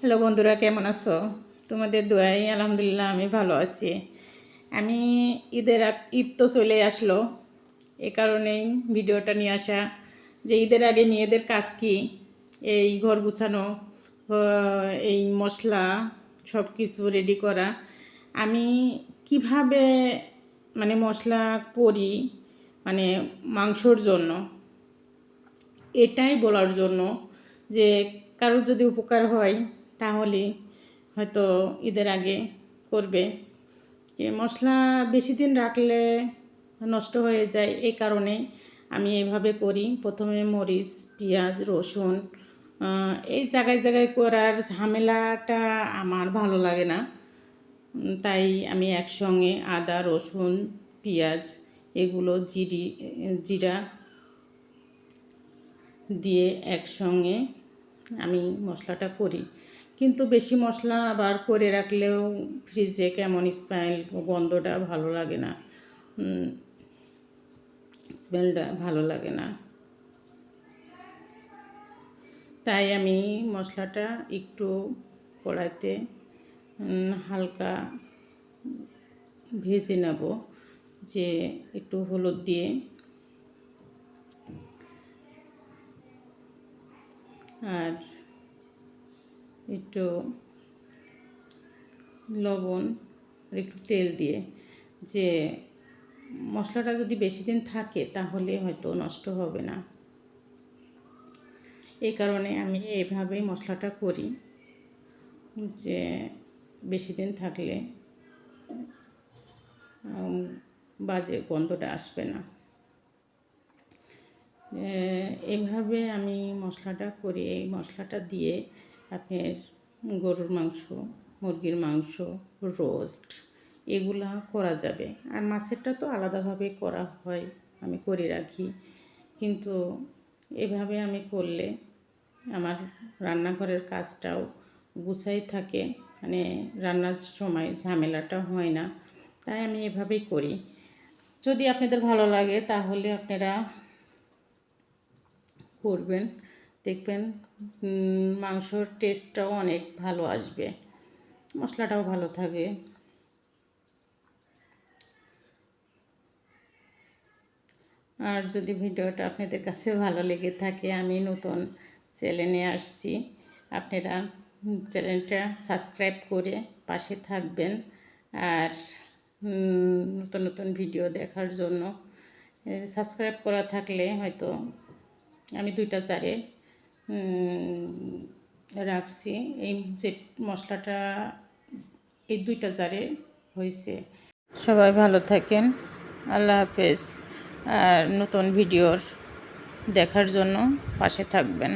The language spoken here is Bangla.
হ্যালো বন্ধুরা, কেমন আছো? তোমাদের দোয়াই আলহামদুলিল্লাহ আমি ভালো আছি। আমি ঈদের ঈদ তো চলে আসলো, এ কারণেই ভিডিওটা নিয়ে আসা। যে ঈদের আগে মেয়েদের কাজ কি? এই ঘর গুছানো এই মশলা সব কিছু রেডি করা। আমি কীভাবে মানে মশলা করি মানে মাংসর জন্য, এটাই বলার জন্য যে কারোর যদি উপকার হয় তাহলে হয়তো ঈদের আগে করবে। মশলা বেশি দিন রাখলে নষ্ট হয়ে যায় এই কারণে আমি এভাবে করি। প্রথমে মরিচ, পেঁয়াজ, রসুন এই জায়গায় জায়গায় করার ঝামেলাটা আমার ভালো লাগে না। তাই আমি একসঙ্গে আদা, রসুন, পেঁয়াজ এগুলো জিরি, জিরা দিয়ে একসঙ্গে আমি মশলাটা করি। কিন্তু বেশি মশলা আবার করে রাখলেও ফ্রিজে কেমন স্মেল গন্ধটা ভালো লাগে না। স্মেলটা ভালো লাগে না। তাই আমি মশলাটা একটু কড়াইতে হালকা ভেজে নেব, যে একটু হলুদ দিয়ে। আর একটু লবণ আর একটু তেল দিয়ে যে মশলাটা যদি বেশি দিন থাকে তাহলে হয়তো নষ্ট হবে না। এই কারণে আমি এভাবেই মশলাটা করি যে বেশি দিন থাকলে বাজে গন্ধটা আসবে না। এভাবে আমি মশলাটা করি, এই মশলাটা দিয়ে আপনার গরুর মাংস, মুরগির মাংস, রোস্ট, এগুলা করা যাবে। আর মাছেরটা তো আলাদাভাবে করা হয়, আমি করে রাখি। কিন্তু এভাবে আমি করলে আমার রান্নাঘরের কাজটাও গুছাই থাকে মানে রান্নার সময় ঝামেলাটা হয় না। তাই আমি এভাবেই করি। যদি আপনাদের ভালো লাগে তাহলে আপনারা করবেন। দেখবেন মাংসর টেস্টটাও অনেক ভালো আসবে। মশলাটাও ভালো থাকে। আর যদি ভিডিওটা আপনাদের কাছে ভালো লেগে থাকে, আমি নতুন চ্যানেলে আসছি। আপনারা চ্যানেলটা সাবস্ক্রাইব করে পাশে থাকবেন। আর নতুন নতুন ভিডিও দেখার জন্য সাবস্ক্রাইব করা থাকলে হয়তো আমি দুইটা চারে রাখছি। এই যে মশলাটা, এই দুইটা জারে হয়েছে। সবাই ভালো থাকেন। আল্লাহ হাফেজ। আর নতুন ভিডিওর দেখার জন্য পাশে থাকবেন।